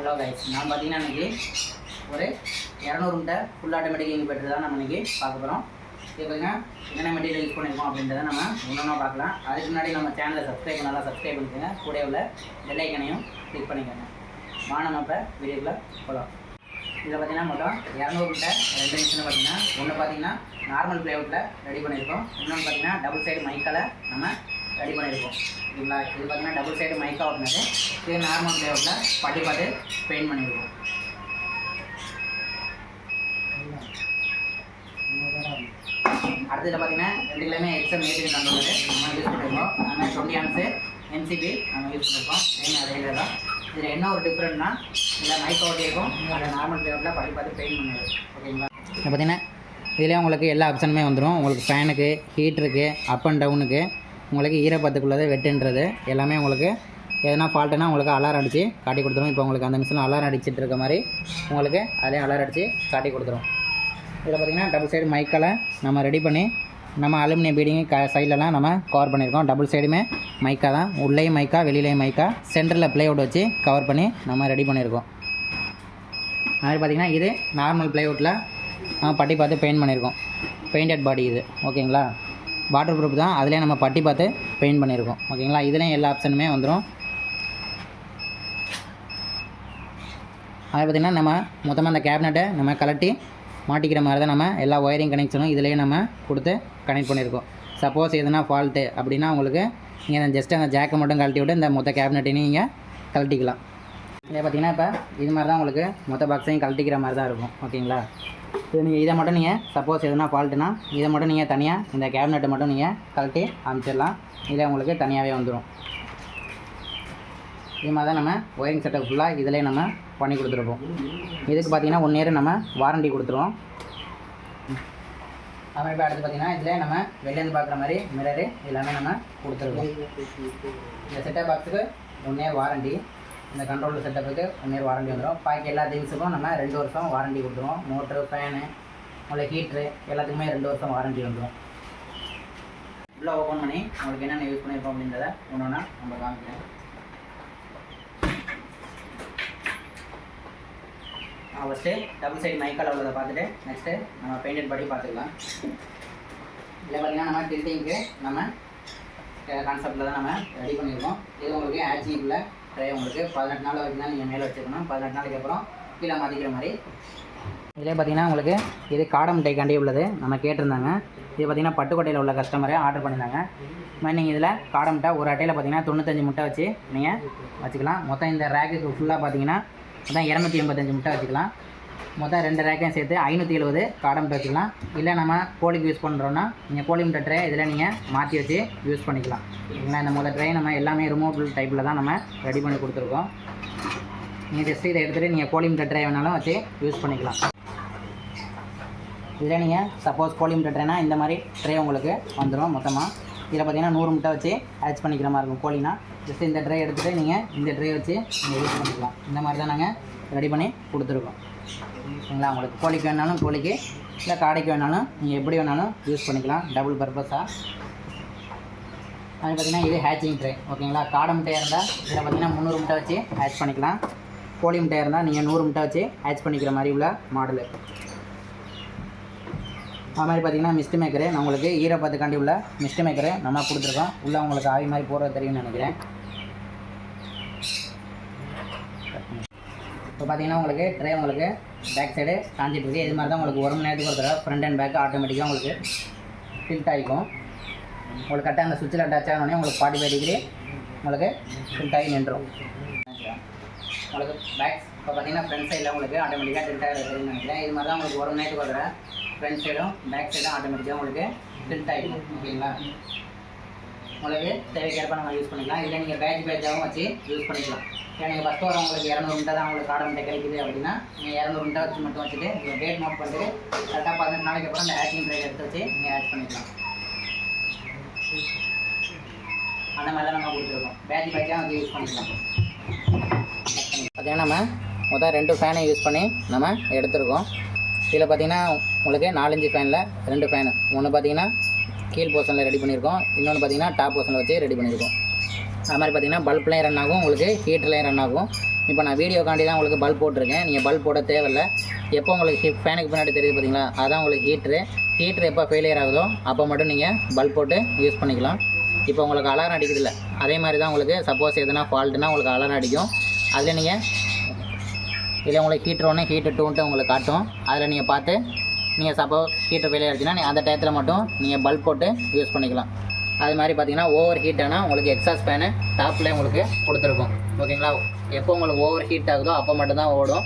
Hello guys நான் பார்த்தீங்கன்னா இன்றைக்கி ஒரு இரநூறு முட்டை ஃபுல் ஆட்டோமேட்டிக் இன்வெர்ட்டர் தான் நம்ம இன்றைக்கி பார்க்க போகிறோம் இது பார்த்தீங்கன்னா என்னென்ன மெட்டீரியல் யூஸ் பண்ணியிருக்கோம் அப்படின்றத நம்ம ஒன்றா பார்க்கலாம். அதுக்கு முன்னாடி நம்ம சேனலை சப்ஸ்கிரைப் பண்ணலாம் சப்ஸ்கிரைப் பண்ணிக்கோங்க. கூட உள்ள வெள்ளைக்கனையும் கிளிக் பண்ணிக்கோங்க. வா நம்ம இப்போ வீடியோக்குள்ள போகலாம் இதில் பார்த்தீங்கன்னா மொத்தம் இரநூறு முட்டை ரெண்டு மிஷினில் பார்த்தீங்கன்னா ஒன்று பார்த்தீங்கன்னா நார்மல் ப்ளேவுட்டில் ரெடி பண்ணியிருக்கோம் இன்னொன்று பார்த்தீங்கன்னா டபுள் சைடு மைக்கால் நம்ம ரெடி பண்ணியிருக்கோம். சரிங்களா இது பார்த்தீங்கன்னா டபுள் சைடு மைக்கா ஓட்டினது இது நார்மல் லேவில் பட்டி பார்த்து பெயிண்ட் பண்ணியிருக்கோம் அடுத்ததில் பார்த்தீங்கன்னா ரெண்டுலையுமே எக்ஸம் ஏஜென்ட் கண்ட்ரோலரு நம்ம யூஸ் பண்ணியிருக்கோம் நம்ம டுவெண்ட்டி ஆன்ஸு என்சிபி நம்ம யூஸ் பண்ணியிருக்கோம் சேம் அதே தான் இதில் என்ன ஒரு டிஃப்ரெண்ட்னா இதில் மைக் ஓட்டி இருக்கும். அதில் நார்மல் லேவில் பட்டி பார்த்து பெயிண்ட் பண்ணியிருக்கோம் ஓகேங்களா இப்போ பார்த்தீங்கன்னா இதிலே உங்களுக்கு எல்லா ஆப்ஷனுமே வந்துடும் உங்களுக்கு ஃபேனுக்கு ஹீட்டருக்கு அப் அண்ட் டவுனுக்கு உங்களுக்கு ஈரப்பத்துக்குள்ளது வெட்டுன்றது. எல்லாமே உங்களுக்கு எதனா ஃபால்ட்டுனா உங்களுக்கு அலாரம் அடித்து காட்டி கொடுத்துரும். இப்போ உங்களுக்கு அந்த மிஷினில் அலாரம் அடிச்சிட்டு இருக்க மாதிரி உங்களுக்கு அதிலே அலாரம் அடித்து காட்டி கொடுத்துரும். இதில் பார்த்தீங்கன்னா டபுள் சைடு மைக்கால் நம்ம ரெடி பண்ணி நம்ம அலுமினியம் பீடிங் க சைட்லலாம் நம்ம கவர் பண்ணியிருக்கோம் டபுள் சைடுமே மைக்கா தான். உள்ளேயும் மைக்கா வெளியிலையும் மைக்கா சென்டரில் ப்ளேவுட் வச்சு கவர் பண்ணி நம்ம ரெடி பண்ணியிருக்கோம் அது மாதிரி இது நார்மல் ப்ளைவுட்டில் நம்ம பட்டி பார்த்து பெயிண்ட் பண்ணியிருக்கோம் பெயிண்டட் பாடி இது. ஓகேங்களா வாட்டர் ப்ரூஃப் தான். அதிலே நம்ம பட்டி பார்த்து பெயிண்ட் பண்ணியிருக்கோம் ஓகேங்களா? இதுலேயும் எல்லா ஆப்ஷனுமே வந்துடும் அதை பார்த்திங்கன்னா நம்ம மொத்தமாக அந்த கேபினட்டை நம்ம கலட்டி மாட்டிக்கிற மாதிரி தான் நம்ம எல்லா ஒயரிங் கனெக்ஷனும் இதிலேயே நம்ம கொடுத்து கனெக்ட் பண்ணியிருக்கோம் சப்போஸ் எதுனா ஃபால்ட்டு அப்படின்னா உங்களுக்கு நீங்கள் ஜஸ்ட் அந்த ஜாக்கை மட்டும் கழட்டி விட்டு இந்த மொத்த கேபினட்டையும் நீங்கள் கழட்டிக்கலாம். இதை பார்த்தீங்கன்னா இப்போ இது மாதிரி தான் உங்களுக்கு மொத்த பாக்ஸையும் கழட்டிக்கிற மாதிரி தான் இருக்கும். ஓகேங்களா? இது நீங்கள் இதை மட்டும் நீங்கள் சப்போஸ் எதுனா ஃபால்ட்டுனா இதை மட்டும் நீங்கள் தனியாக இந்த கேபினெட்டை மட்டும் நீங்கள் கழட்டி அமைச்சிடலாம் இதில் உங்களுக்கு தனியாகவே வந்துடும் இது மாதிரி தான் நம்ம ஒயரிங் செட்டப் ஃபுல்லாக இதிலே நம்ம பண்ணி கொடுத்துருப்போம் இதுக்கு பார்த்தீங்கன்னா ஒன் இயர் நம்ம வாரண்டி கொடுத்துருவோம். அப்புறம் இப்போ அடுத்து பார்த்தீங்கன்னா இதில் நம்ம வெளிலேருந்து பார்க்குற மாதிரி மிரரு எல்லாமே நம்ம கொடுத்துருக்கோம். இந்த செட்டப் பாக்ஸுக்கு ஒன் இயர் வாரண்டி இந்த கண்ட்ரோல் செட்டப்புக்கு ஒன் இயர் வாரண்டி வந்துடும் பாக்கி எல்லா திங்ஸுக்கும் நம்ம ரெண்டு வருஷம் வாரண்டி கொடுத்துருவோம். மோட்ரு ஃபேனு உங்களுக்கு ஹீட்ரு எல்லாத்துக்குமே ரெண்டு வருஷம் வாரண்டி வந்துடும் உள்ளே ஓப்பன் பண்ணி உங்களுக்கு என்னென்ன யூஸ் பண்ணியிருக்கோம் அப்படின்றத ஒன்று ஒன்றா நம்ம காமிக்கிறேன். ஃபஸ்ட்டு டபுள் சைடு மைக்கால் உள்ளதை பார்த்துட்டு நெக்ஸ்ட்டு நம்ம பெயிண்டட் படி பார்த்துக்கலாம். இல்லை பார்த்தீங்கன்னா நம்ம டில்ட்டிங்க்கு நம்ம கான்செப்டில் தான் நம்ம ரெடி பண்ணியிருக்கோம். இது உங்களுக்கு ஆச்சிங்குள்ள ட்ரை உங்களுக்கு பதினெட்டு நாள் வரைக்கும் தான் நீங்கள் மேலே வச்சுக்கணும் பதினெட்டு நாளைக்கு அப்புறம் கீழே மாற்றிக்கிற மாதிரி. இதிலே பார்த்தீங்கன்னா உங்களுக்கு இது காடை முட்டைக்காண்டி உள்ளது. நம்ம கேட்டிருந்தாங்க. இது பார்த்தீங்கன்னா பட்டுக்கோட்டையில் உள்ள கஸ்டமரே ஆர்டர் பண்ணியிருந்தாங்க மாதிரி நீங்கள் இதில் காடை முட்டை ஒரு அட்டையில் பார்த்தீங்கன்னா தொண்ணூத்தஞ்சு முட்டை வச்சு நீங்கள் வச்சுக்கலாம். மொத்தம் இந்த ரேக்குக்கு ஃபுல்லாக பார்த்தீங்கன்னா மொத்தம் இரநூத்தி எண்பத்தஞ்சு முட்டை வச்சுக்கலாம். மொத்தம் ரெண்டு ரேக்கையும் சேர்த்து ஐநூற்றி எழுபது காடம் வச்சுக்கலாம் இல்லை நம்ம கோழிக்கு யூஸ் பண்ணுறோன்னா நீங்கள் கோழி முட்டை ட்ரே இதில் நீங்கள் மாற்றி வச்சு யூஸ் பண்ணிக்கலாம். இல்லைங்களா இந்த மொதல் ட்ரே நம்ம எல்லாமே ரிமூவபிள் டைப்பில் தான் நம்ம ரெடி பண்ணி கொடுத்துருக்கோம். நீங்கள் ஜஸ்ட் இதை எடுத்துகிட்டு நீங்கள் கோழி முட்டை ட்ரே வேணாலும் வச்சு யூஸ் பண்ணிக்கலாம். இதில் நீங்கள் சப்போஸ் கோழி முட்டை ட்ரேனா இந்த மாதிரி ட்ரே உங்களுக்கு வந்துடும் மொத்தமாக இதில் பார்த்தீங்கன்னா நூறு முட்டை வச்சு ஆட் பண்ணிக்கிற மாதிரி இருக்கும் கோழினா. ஜஸ்ட் இந்த ட்ரே எடுத்துகிட்டு நீங்கள் இந்த ட்ரே வச்சு நீங்கள் யூஸ் பண்ணிக்கலாம். இந்த மாதிரி தான் நாங்கள் ரெடி பண்ணி கொடுத்துருக்கோம். சரிங்களா உங்களுக்கு கோழிக்கு வேணாலும் கோழிக்கு இல்லை காடைக்கு வேணாலும் நீங்கள் எப்படி வேணாலும் யூஸ் பண்ணிக்கலாம். டபுள் பர்பஸாக அது பார்த்தீங்கன்னா இது ஹேச்சிங் ட்ரை ஓகேங்களா? காடை முட்டையாக இருந்தால் இதில் பார்த்தீங்கன்னா முந்நூறு முட்டை வச்சு ஹேச் பண்ணிக்கலாம். கோழி முட்டையாக இருந்தால் நீங்கள் நூறு முட்டை வச்சு ஹேச் பண்ணிக்கிற மாதிரி உள்ள மாடலு அது மாதிரி பார்த்தீங்கன்னா மிஸ்ட் மேக்கரு நான் உங்களுக்கு ஈரப்பத்துக்காண்டி உள்ள மிஸ்ட் மேக்கரு நம்ம கொடுத்துருக்கோம். உள்ளே உங்களுக்கு ஆவி மாதிரி போடுறது தெரியும்னு நினைக்கிறேன். இப்போ பார்த்தீங்கன்னா உங்களுக்கு ட்ரே உங்களுக்கு பேக் சைடு காஞ்சிட்டு இருக்குது இது மாதிரி தான் உங்களுக்கு ஒரு மணி நேரத்துக்கு ஒரு தடவை ஃப்ரண்ட் அண்ட் பேக் ஆட்டோமேட்டிக்காக உங்களுக்கு ஃபில்ட் ஆகிக்கும் உங்களுக்கு கரெக்டாக அந்த சுவிட்சில் அட்டாச் ஆனோடனே உங்களுக்கு ஃபார்ட்டி ஃபைவ் டிகிரி உங்களுக்கு ஃபில்ட் ஆகி நின்றும் உங்களுக்கு பேக் இப்போ பார்த்தீங்கன்னா ஃப்ரண்ட் சைடில் உங்களுக்கு ஆட்டோமேட்டிக்காக ஃபில்ட் ஆகிற நினைக்கிறேன். இது மாதிரி தான் உங்களுக்கு ஒரு மணி நேரத்துக்கு ஒரு தடவை ஃப்ரண்ட் சைடும் பேக் சைடும் ஆட்டோமேட்டிக்காக உங்களுக்கு ஃபில்ட் ஆகிடும் ஓகேங்களா? உங்களுக்கு தேவைக்கேற்ப நம்ம யூஸ் பண்ணிக்கலாம். இல்லை நீங்கள் பேட்ச் பேட்சாகவும் வச்சு யூஸ் பண்ணிக்கலாம். ஏன்னா நீங்கள் ஃபஸ்ட்டு வர உங்களுக்கு இரநூறு முட்டை தான் உங்களுக்கு காடை முட்டை கிடைக்குது அப்படின்னா நீங்கள் இரநூறு முட்டை வச்சு மட்டும் வச்சுட்டு நீங்கள் டேட் நோட் பண்ணிட்டு கரெக்டாக பதினெட்டு நாளைக்கு அப்புறம் அந்த ஹேக்கிங் ட்ரை எடுத்து வச்சு நீங்கள் ஆட் பண்ணிக்கலாம். அந்த மாதிரி தான் நம்ம கொடுத்துருக்கோம். பேட்ச் பேட்சாக வந்து யூஸ் பண்ணிக்கலாம். பார்த்தீங்கன்னா நம்ம மொத்தம் ரெண்டு ஃபேனை யூஸ் பண்ணி நம்ம எடுத்துருக்கோம். இதில் பார்த்தீங்கன்னா உங்களுக்கு நாலஞ்சு ஃபேனில் ரெண்டு ஃபேனு ஒன்று பார்த்தீங்கன்னா கீழ் போர்ஷனில் ரெடி பண்ணியிருக்கோம். இன்னொன்று பார்த்தீங்கன்னா டாப் போர்ஷனில் வச்சு ரெடி பண்ணியிருக்கோம். அது மாதிரி பார்த்தீங்கன்னா பல்ப்லேயும் ரன் ஆகும் உங்களுக்கு ஹீட்டர்லேயும் ரன் ஆகும். இப்போ நான் வீடியோக்காண்டி தான் உங்களுக்கு பல்ப் போட்டிருக்கேன். நீங்கள் பல்ப் போட தேவையில்ல. எப்போ உங்களுக்கு ஃபேனுக்கு பின்னாடி தெரியுது பார்த்தீங்களா? அதான் உங்களுக்கு ஹீட்ரு ஹீட்ரு எப்போ ஃபெயிலியர் ஆகுதோ அப்போ மட்டும் நீங்கள் பல்ப் போட்டு யூஸ் பண்ணிக்கலாம். இப்போ உங்களுக்கு அலாரம் அடிக்கிறதில்ல அதே மாதிரி தான் உங்களுக்கு சப்போஸ் எதுனா ஃபால்ட்டுனா உங்களுக்கு அலாரம் அடிக்கும். அதில் நீங்கள் இதில் உங்களுக்கு ஹீட்ரு ஒன்று ஹீட்டர் டூன்ட்டு உங்களுக்கு காட்டும். அதில் நீங்கள் பார்த்து நீங்கள் சப்போஸ் ஹீட்டர் வெளியே ஆச்சுன்னா நீ அந்த டயத்தில் மட்டும் நீங்கள் பல்ப் போட்டு யூஸ் பண்ணிக்கலாம். அது மாதிரி பார்த்தீங்கன்னா ஓவர் ஹீட் ஆனால் உங்களுக்கு எக்ஸாஸ்ட் ஃபேனு டாப்பில் உங்களுக்கு கொடுத்துருக்கும். ஓகேங்களா எப்போ உங்களுக்கு ஓவர் ஹீட் ஆகுதோ அப்போ மட்டும்தான் ஓடும்.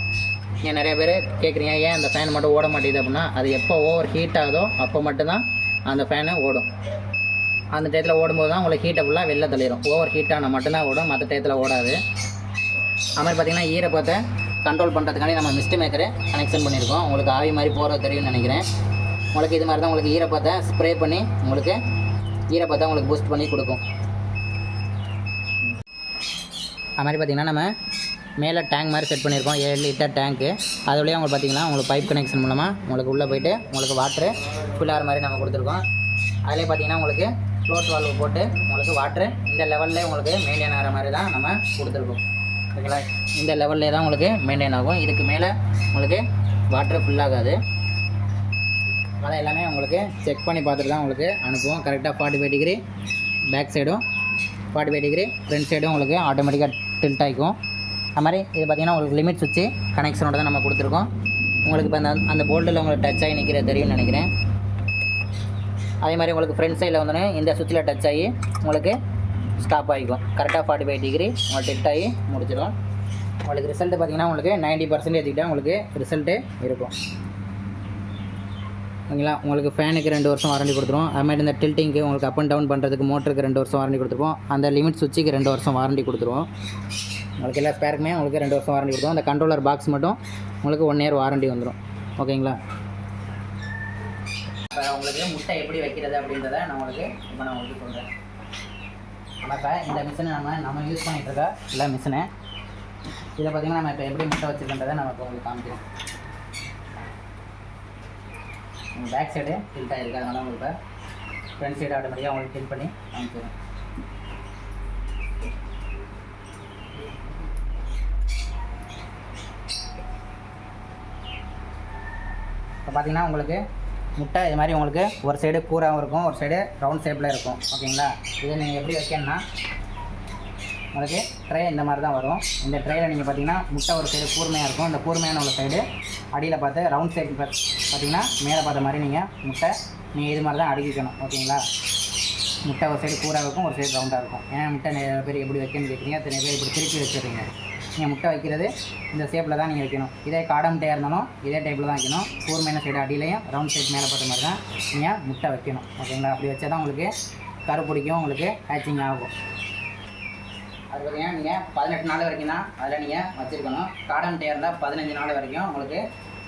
ஏன் நிறைய பேர் கேட்குறீங்க ஏன் அந்த ஃபேன் மட்டும் ஓட மாட்டேங்குது? அப்படின்னா அது எப்போ ஓவர் ஹீட் ஆகுதோ அப்போ மட்டும்தான் அந்த ஃபேனு ஓடும். அந்த டயத்தில் ஓடும்போது தான் உங்களுக்கு ஹீட்டை ஃபுல்லாக வெளில தள்ளிடும் ஓவர் ஹீட் ஆனால் மட்டும்தான் ஓடும் மற்ற டயத்தில் ஓடாது. அது மாதிரி பார்த்தீங்கன்னா ஈரப்பத்தை கண்ட்ரோல் பண்ணுறதுக்காண்டி நம்ம மிஸ்ட் மேக்கரை கனெக்ஷன் பண்ணியிருக்கோம். உங்களுக்கு ஆவி மாதிரி போகிறது தெரியும்னு நினைக்கிறேன். உங்களுக்கு இது மாதிரி தான் உங்களுக்கு ஈரப்பத்தை ஸ்ப்ரே பண்ணி உங்களுக்கு ஈரப்பத்தை உங்களுக்கு பூஸ்ட் பண்ணி கொடுக்கும். அது மாதிரி பார்த்திங்கன்னா நம்ம மேலே டேங்க் மாதிரி செட் பண்ணியிருக்கோம். ஏழு லிட்டர் டேங்க்கு அது வழியாக உங்களுக்கு பார்த்தீங்கன்னா உங்களுக்கு பைப் கனெக்ஷன் மூலமாக உங்களுக்கு உள்ளே போயிட்டு உங்களுக்கு வாட்ரு ஃபில் ஆகிற மாதிரி நம்ம கொடுத்துருக்கோம். அதிலே பார்த்தீங்கன்னா உங்களுக்கு ஃப்ளோட் வால்வு போட்டு உங்களுக்கு வாட்ரு இந்த லெவலில் உங்களுக்கு மெயின்டைன் ஆகிற மாதிரி தான் நம்ம கொடுத்துருக்கோம். ஓகேங்களா? இந்த லெவல்லே தான் உங்களுக்கு மெயின்டைன் ஆகும். இதுக்கு மேலே உங்களுக்கு வாட்டர் ஃபுல் ஆகாது. அதை எல்லாமே உங்களுக்கு செக் பண்ணி பார்த்துட்டு தான் உங்களுக்கு அனுப்புவோம். கரெக்டாக ஃபார்ட்டி ஃபைவ் டிகிரி பேக் சைடும் ஃபார்ட்டி ஃபைவ் டிகிரி ஃப்ரண்ட் சைடும் உங்களுக்கு ஆட்டோமேட்டிக்காக டில்ட் ஆகிக்கும் அது மாதிரி இது பார்த்திங்கன்னா உங்களுக்கு லிமிட் சுவிட்சு கனெக்ஷனோட தான் நம்ம கொடுத்துருக்கோம். உங்களுக்கு இப்போ அந்த அந்த போல்ட்டில் உங்களுக்கு டச் ஆகி நிற்கிறது தெரியும்னு நினைக்கிறேன். அதே மாதிரி உங்களுக்கு ஃப்ரண்ட் சைடில் வந்தோடனே இந்த சுவிட்சில் டச் ஆகி உங்களுக்கு ஸ்டாப் ஆகிக்கலாம் கரெக்டாக ஃபார்ட்டி ஃபைவ் டிகிரி உங்களுக்கு டெட் ஆகி முடிச்சிடலாம் உங்களுக்கு ரிசல்ட்டு பார்த்தீங்கன்னா உங்களுக்கு நைன்ட்டி பர்சன்டேஜ் கிட்ட உங்களுக்கு ரிசல்ட்டு இருக்கும். ஓகேங்களா? உங்களுக்கு ஃபேனுக்கு ரெண்டு வருஷம் வாரண்டி கொடுத்துருவோம். அது மாதிரி இந்த டில்ட்டிங்க்கு உங்களுக்கு அப் அண்ட் டவுன் பண்ணுறதுக்கு மோட்டருக்கு ரெண்டு வருஷம் வாரண்டி கொடுத்துருவோம். அந்த லிமிட் சுவிட்சுக்கு ரெண்டு வருஷம் வாரண்டி கொடுத்துருவோம். உங்களுக்கு எல்லா ஸ்பேருக்குமே உங்களுக்கு ரெண்டு வருஷம் வாரண்டி கொடுத்துருவோம். அந்த கண்ட்ரோலர் பாக்ஸ் மட்டும் உங்களுக்கு ஒன் இயர் வாரண்டி வந்துடும் ஓகேங்களா? இப்போ உங்களுக்கு முட்டை எப்படி வைக்கிறது அப்படின்றத நான் உங்களுக்கு இப்போ நான் உங்களுக்கு சொல்கிறேன் வணக்கம் இந்த மிஷினை நம்ம நம்ம யூஸ் பண்ணிகிட்டு இருக்க இல்லை மிஷினு இதை பார்த்திங்கன்னா நம்ம இப்போ எப்படி முட்டை வச்சுருக்கன்றதை நம்ம இப்போ உங்களுக்கு காமிக்கிறோம் உங்கள் பேக் சைடு ஹில்ட் ஆகிருக்கு அதனால் உங்களுக்கு ஃப்ரண்ட் சைடு ஆட்டோமேட்டிக்காக உங்களுக்கு ஃபில் பண்ணி காமிச்சிடும் இப்போ பார்த்தீங்கன்னா உங்களுக்கு முட்டை இது மாதிரி உங்களுக்கு ஒரு சைடு கூறாகவும் இருக்கும் ஒரு சைடு ரவுண்ட் ஷேப்பில் இருக்கும். ஓகேங்களா? இதை நீங்கள் எப்படி வைக்கணும்னா உங்களுக்கு ட்ரே இந்த மாதிரி தான் வரும். இந்த ட்ரேயில் நீங்கள் பார்த்தீங்கன்னா முட்டை ஒரு சைடு கூர்மையாக இருக்கும். இந்த கூர்மையான ஒரு சைடு அடியில் பார்த்து ரவுண்ட் சைடு பார்த்தீங்கன்னா மேலே பார்த்த மாதிரி நீங்கள் முட்டை நீங்கள் இது மாதிரி தான் அடுக்கிக்கணும். ஓகேங்களா? முட்டை ஒரு சைடு கூறாக இருக்கும் ஒரு சைடு ரவுண்டாக இருக்கும். ஏன்னா முட்டை நிறைய பேர் எப்படி வைக்கணும்னு கேட்குறீங்க நிறைய பேர் இப்படி திருப்பி வச்சுருங்க நீங்கள் முட்டை வைக்கிறது இந்த ஷேப்பில் தான் நீங்கள் வைக்கணும். இதே காடை முட்டையாக இருந்தாலும் இதே டைப்பில் தான் வைக்கணும். கூர்மையான சைடு அடியிலையும் ரவுண்ட் சைடு மேலே போட்ட மாதிரி தான் நீங்கள் முட்டை வைக்கணும். ஓகேங்களா? அப்படி வச்சா தான் உங்களுக்கு கரு பிடிக்கும் உங்களுக்கு ஹேச்சிங் ஆகும். அது பார்த்தீங்கன்னா நீங்கள் பதினெட்டு நாள் வரைக்கும் தான் அதில் நீங்கள் வச்சுருக்கணும். காடன் முட்டையாக இருந்தால் பதினஞ்சு நாள் வரைக்கும் உங்களுக்கு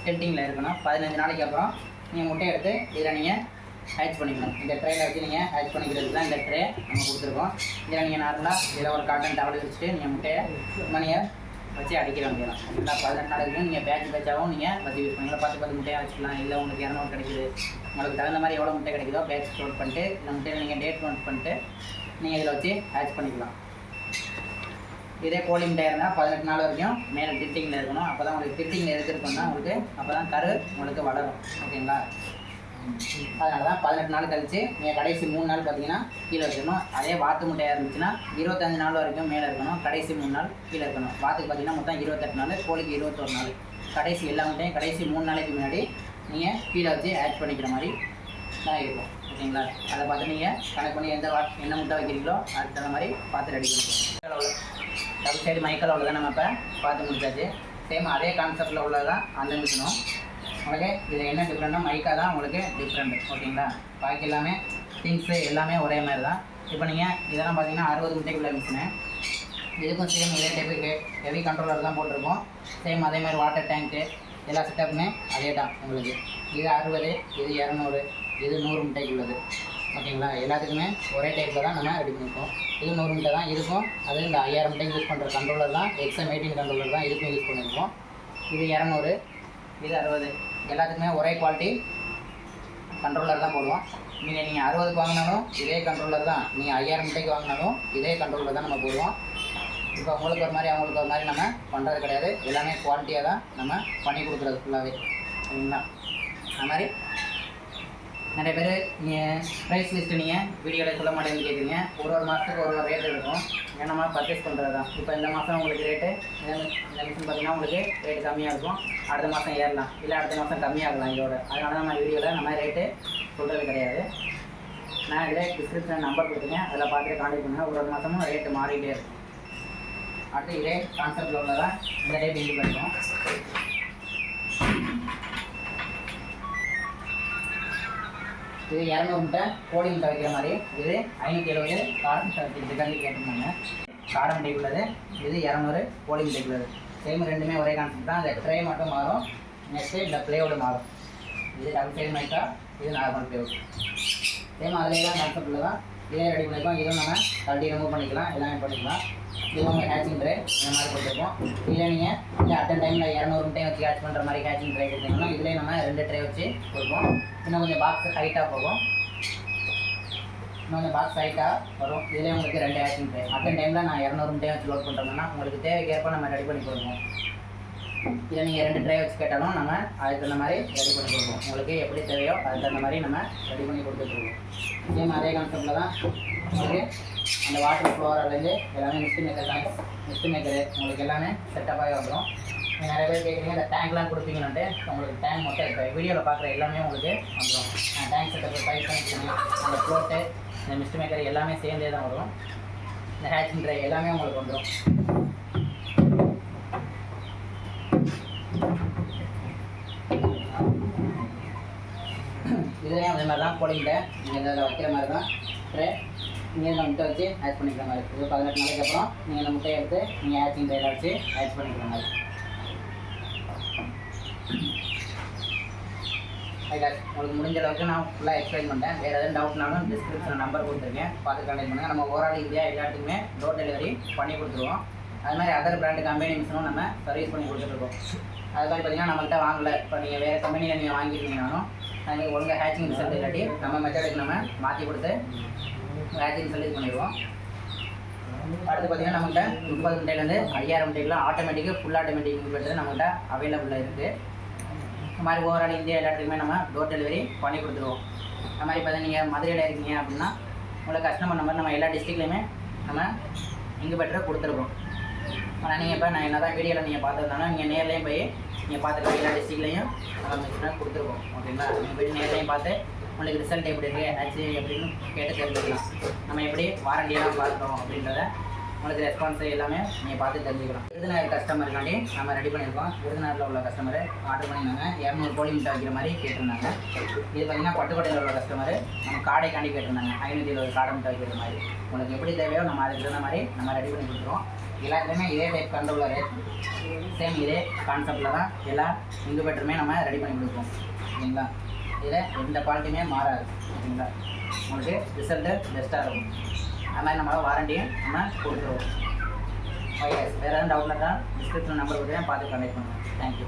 டெல்ட்டிங்கில் இருக்கணும். பதினஞ்சு நாளைக்கு அப்புறம் நீங்கள் முட்டையை எடுத்து இதில் நீங்கள் ஹேச் பண்ணிக்கணும். இந்த ட்ரேயில் வச்சு நீங்கள் ஹேச் பண்ணிக்கிறதுக்கு தான் இந்த ட்ரே நம்ம கொடுத்துருக்கோம். இதில் நீங்கள் நார்மலாக இதில் ஒரு காட்டன் டவல் வச்சுட்டு நீங்கள் முட்டையை மணியை வச்சு அடிக்கிற வேண்டியதான் ஓகேங்களா பதினெட்டு நாளைக்கு நீங்கள் பேட்ச் பேட்சாகவும் நீங்கள் வச்சு யூஸ் பண்ணிக்கலாம் பத்து பத்து முட்டையாக வச்சுக்கலாம் இல்லை உங்களுக்கு இரநூறு கிடைக்குது. உங்களுக்கு தகுந்த மாதிரி எவ்வளோ முட்டை கிடைக்குதோ பேட்ச் ஸ்டோர் பண்ணிட்டு இந்த முட்டையில் நீங்கள் டேட் நோட் பண்ணிட்டு நீங்கள் இதில் வச்சு ஹேச் பண்ணிக்கலாம். இதே கோழி முட்டை இருந்தால் பதினெட்டு நாள் வரைக்கும் மேலே டிட்டிங்கில் இருக்கணும். அப்போ தான் உங்களுக்கு டிட்டிங்கில் எடுத்துருக்கோம்னா உங்களுக்கு அப்போ தான் கரு உங்களுக்கு வளரும். ஓகேங்களா அதனால தான் பதினெட்டு நாள் கழிச்சு நீங்கள் கடைசி மூணு நாள் பார்த்தீங்கன்னா கீழே வைக்கணும் அதே வாத்து முட்டையாக இருந்துச்சுன்னா இருபத்தஞ்சு நாள் வரைக்கும் மேலே இருக்கணும். கடைசி மூணு நாள் கீழே இருக்கணும். வாத்துக்கு பார்த்தீங்கன்னா மொத்தம் இருபத்தெட்டு நாள் கோழிக்கு இருபத்தொரு நாள். கடைசி எல்லா முட்டையும் கடைசி மூணு நாளைக்கு முன்னாடி நீங்கள் கீழே வச்சு ஆட் பண்ணிக்கிற மாதிரி தான் இருக்கும். ஓகேங்களா? அதை பார்த்து நீங்கள் கணக்கு பண்ணி எந்த வா என்ன முட்டை வைக்கிறீங்களோ அதுக்கு தகுந்த மாதிரி பார்த்து ரெடி பண்ணிக்கணும் டபுள் சைடு மைக்கல் தான் நம்ம இப்போ பார்த்து முடிச்சாச்சு. சேம் அதே கான்செப்டில் உள்ளதான் அந்த மிஷினும் உங்களுக்கு இது என்ன டிஃப்ரெண்ட்னா மைக்கா தான் உங்களுக்கு டிஃப்ரெண்ட் ஓகேங்களா பாக்கி எல்லாமே திங்ஸு எல்லாமே ஒரே மாதிரி தான் இப்போ நீங்கள் இதெல்லாம் பார்த்தீங்கன்னா அறுபது முட்டைக்குள்ளே மிஷினு இதுக்கும் சேம் இதே டைப்பு ஹெவி கண்ட்ரோலர் தான் போட்டிருக்கோம். சேம் அதே மாதிரி வாட்டர் டேங்க்கு எல்லா செட்டப்புமே அதே தான் உங்களுக்கு. இது அறுபது இது இரநூறு இது நூறு முட்டைக்குள்ளது. ஓகேங்களா எல்லாத்துக்குமே ஒரே டைப்பில் தான் நம்ம ரெடி பண்ணியிருக்கோம் இது நூறு முட்டை தான் இருக்கும். அது இந்த ஐயாயிரம் முட்டைக்கு யூஸ் பண்ணுற கண்ட்ரோலர் தான். எக்ஸ்எம் எயிட்டின் கண்ட்ரோலர் தான் இதுக்கும் யூஸ் பண்ணியிருக்கோம் இது இரநூறு இது அறுபது. எல்லாத்துக்குமே ஒரே குவாலிட்டி கண்ட்ரோலர் தான் போடுவோம். நீங்கள் நீங்கள் அறுபதுக்கு வாங்கினாலும் இதே கண்ட்ரோலர் தான். நீங்கள் ஐயாயிரம் முட்டைக்கு வாங்கினாலும் இதே கண்ட்ரோலர் தான் நம்ம போடுவோம். இப்போ உங்களுக்கு ஒரு மாதிரி அவங்களுக்கு ஒரு மாதிரி நம்ம பண்ணுறது கிடையாது. எல்லாமே குவாலிட்டியாக தான் நம்ம பண்ணி கொடுக்குறது ஃபுல்லாகவே சரிங்களா? அது மாதிரி நிறைய பேர் நீங்கள் ப்ரைஸ் லிஸ்ட்டு நீங்கள் வீடியோவில் சொல்ல மாட்டேன்னு கேட்குறீங்க ஒரு ஒரு மாதத்துக்கு ஒரு ஒரு ரேட் இருக்கும். ஏன்னா நம்ம பர்ச்சேஸ் பண்ணுறது தான் இப்போ இந்த மாதம் உங்களுக்கு ரேட்டு இந்த மிஷின் பார்த்தீங்கன்னா உங்களுக்கு ரேட்டு கம்மியாக இருக்கும். அடுத்த மாதம் ஏறலாம். இல்லை அடுத்த மாதம் கம்மியாகலாம் இதோட. அதனால தான் நம்ம வீடியோவில் நம்ம ரேட்டு சொல்கிறது கிடையாது. நான் இதில் டிஸ்கிரிப்ஷன் நம்பர் கொடுத்துருக்கேன். அதில் பார்த்துட்டு காண்டக்ட் பண்ணுங்கள் ஒரு ஒரு மாதமும் ரேட்டு மாறிட்டே இருக்கும். அடுத்து இதே கான்செப்டில் உள்ளதான் இந்த ரேட் இது பண்ணிக்கும் இது இரநூறு முட்டை கோழி முட்டை வைக்கிற மாதிரி. இது ஐநூற்றி எழுபது காரம் இதுக்காண்டி கேட்டிருந்தாங்க காரம் முட்டை உள்ளது. இது இரநூறு கோழி முட்டை உள்ளது. சேம் ரெண்டுமே ஒரே கான்செப்ட் தான். அந்த ட்ரே மட்டும் மாறும். நெக்ஸ்ட்டு இந்த பிளேவோடு மாறும். இது டபுள் சைடு மைக்கா இது நார்மல் பிளேவுட் சேம் அதிலே தான் கான்செப்டில் தான் இதே ரெடி பண்ணிக்கலாம் இதுவும் நம்ம தள்ளி ரிமூவ் பண்ணிக்கலாம். எல்லாமே பண்ணிக்கலாம் இவங்க ஹேச்சிங் ட்ரே இந்த மாதிரி கொடுத்துருக்கோம். இல்லை நீங்கள் இல்லை அட்டன் டைமில் இரநூறு டைம் வச்சு ஹேட்ச் பண்ணுற மாதிரி ஹேச்சிங் ட்ரைவ் கொடுத்தீங்கன்னா இதிலே நம்ம ரெண்டு ட்ரை வச்சு கொடுப்போம். இன்னும் கொஞ்சம் பாக்ஸ் ஹைட்டாக போகும். இன்னும் கொஞ்சம் பாக்ஸ் ஹைட்டாக வரும். இதிலே உங்களுக்கு ரெண்டு ஹேச்சிங் ட்ரே அட்டன் டைமில் நான் இரநூறு டைம் வச்சு லோட் பண்ணுறோம்னா உங்களுக்கு தேவைக்கேற்ப நம்ம ரெடி பண்ணி கொடுப்போம். இல்லை நீங்கள் ரெண்டு ட்ரை வச்சு கேட்டாலும் நம்ம அதுக்கு தகுந்த மாதிரி ரெடி பண்ணி கொடுப்போம். உங்களுக்கு எப்படி தேவையோ அதுக்கு தகுந்த மாதிரி நம்ம ரெடி பண்ணி கொடுத்துட்ருக்கோம் சேம் அதே கான்செப்டில் தான் உங்களுக்கு அந்த வாட்டர் ஃப்ளோரிலேருந்து எல்லாமே மிஸ்ட் மேக்கர் தான். மிஸ்ட் மேக்கரு உங்களுக்கு எல்லாமே செட்டப்பாகவே வந்துடும் நீங்கள் நிறைய பேர் கேட்குறீங்க இந்த டேங்க்லாம் கொடுப்பீங்கன்ட்டு உங்களுக்கு டேங்க் மட்டும் இப்போ வீடியோவில் பார்க்குற எல்லாமே உங்களுக்கு வந்துடும் டேங்க் செட்டப் பைப் கனெக்ஷனு அந்த ஃப்ளோட்டு இந்த மிஸ்ட் மேக்கர் எல்லாமே சேர்ந்தே தான் வரும். இந்த ஹேச்சிங் ட்ரை எல்லாமே உங்களுக்கு வந்துடும் இதுலேயும் அதே மாதிரி தான் போலிங்க நீங்கள் இதில் வைக்கிற மாதிரி தான் ட்ரே நீங்கள் இந்த முட்டை வச்சு ஆட் பண்ணிக்கிற மாதிரி. இது பதினெட்டு நாளைக்கு அப்புறம் நீங்கள் இந்த முட்டையை எடுத்து நீங்கள் ஆச்சிங் ட்ரையில் வச்சு ஆட் பண்ணிக்கிற மாதிரி. உங்களுக்கு முடிஞ்ச அளவுக்கு நான் ஃபுல்லாக எக்ஸ்பிளைன் பண்ணேன் வேறு எதுவும் டவுட்னாலும் டிஸ்கிரிப்ஷன் நம்பர் கொடுத்துருக்கேன். பார்த்து கான்டெக்ட் பண்ணுங்கள் நம்ம ஓவரால் இந்தியா எல்லாத்துக்குமே டோர் டெலிவரி பண்ணி கொடுத்துருவோம். அது மாதிரி அதர் பிராண்டு கம்பெனி மிஷினும் நம்ம சர்வீஸ் பண்ணி கொடுத்துட்ருக்கோம் அது மாதிரி பார்த்தீங்கன்னா நம்மள்கிட்ட வாங்கலை. இப்போ நீங்கள் வேறு கம்பெனியில் நீங்கள் வாங்கியிருந்தீங்கனாலும் ஒழுங்காக ஹேச்சிங் ரிசல்ட் இல்லாட்டி நம்ம மெத்தடுக்கு நம்ம மாற்றி கொடுத்து ஹேச்சிங் ரிசல்ட் இது பண்ணிடுவோம். அடுத்து பார்த்தீங்கன்னா நம்மகிட்ட முப்பது முட்டையிலேருந்து ஐயாயிரம் முட்டைக்குலாம் ஆட்டோமேட்டிக்காக ஃபுல் ஆட்டோமேட்டிக் இன்வெர்ட்டர் நம்மகிட்ட அவைலபிளாக இருக்குது இந்த மாதிரி ஓவரால் இந்தியா எல்லாத்துக்குமே நம்ம டோர் டெலிவரி பண்ணி கொடுத்துருவோம். அது மாதிரி பார்த்தா நீங்கள் மதுரையில் இருக்கீங்க அப்படின்னா உங்களை கஸ்டமர் நம்பர் நம்ம எல்லா டிஸ்ட்ரிக்ட்லேயுமே நம்ம இன்குபேட்டரை பெட்டரை கொடுத்துருக்கோம். ஆனால் நீங்கள் இப்போ நான் என்ன தான் வீடியோவில் நீங்கள் பார்த்துருந்தாலும் நீங்கள் நேர்லேயும் போய் நீங்கள் பார்த்துக்கலாம் எல்லா டிஸ்ட்ரிக்ட்லையும் நம்ம மிஷினாக கொடுத்துருக்கோம். ஓகேங்களா? நீங்கள் போய் நேர்லேயும் பார்த்து உங்களுக்கு ரிசல்ட் எப்படி இருக்குது ஆச்சு எப்படின்னு கேட்டு தெரிஞ்சுக்கலாம். நம்ம எப்படி வாரண்டியெல்லாம் பார்க்குறோம் அப்படின்றத உங்களுக்கு ரெஸ்பான்ஸ் எல்லாமே நீங்கள் பார்த்து தெரிஞ்சுக்கலாம். விருதுநகர் கஸ்டமருக்காண்டி நம்ம ரெடி பண்ணியிருக்கோம். விருதுநகரில் உள்ள கஸ்டமர் ஆர்டர் பண்ணியிருந்தாங்க. இரநூறு கோழி முட்டை வைக்கிற மாதிரி கேட்டிருந்தாங்க. இது பார்த்தீங்கன்னா பட்டுக்கோட்டையில் உள்ள கஸ்டமர் நம்ம காடைக்காண்டி கேட்டிருந்தாங்க. ஐநூற்றி இருபது காடை முட்டை வைக்கிற மாதிரி. உங்களுக்கு எப்படி தேவையோ நம்ம அதுக்கு தகுந்த மாதிரி நம்ம ரெடி பண்ணி கொடுத்துருவோம். எல்லாத்துலேயுமே இதே டைப் கண்ட உள்ள ரேட் சேம் இதே கான்செப்டில் தான் எல்லா இன்குபேட்டருமே நம்ம ரெடி பண்ணி கொடுப்போம். ஓகேங்களா இதில் எந்த குவாலிட்டியுமே மாறாது. ஓகேங்களா உங்களுக்கு ரிசல்ட்டு பெஸ்ட்டாக இருக்கும். அது மாதிரி நம்மளால் வாரண்டியும் நம்ம கொடுத்துருவோம். ஓகே வேறு எதுவும் டவுட்னா தான் டிஸ்கிரிப்ஷன் நம்பர் கொடுத்தேன் பார்த்து கண்டெக்ட் பண்ணுங்கள் தேங்க்யூ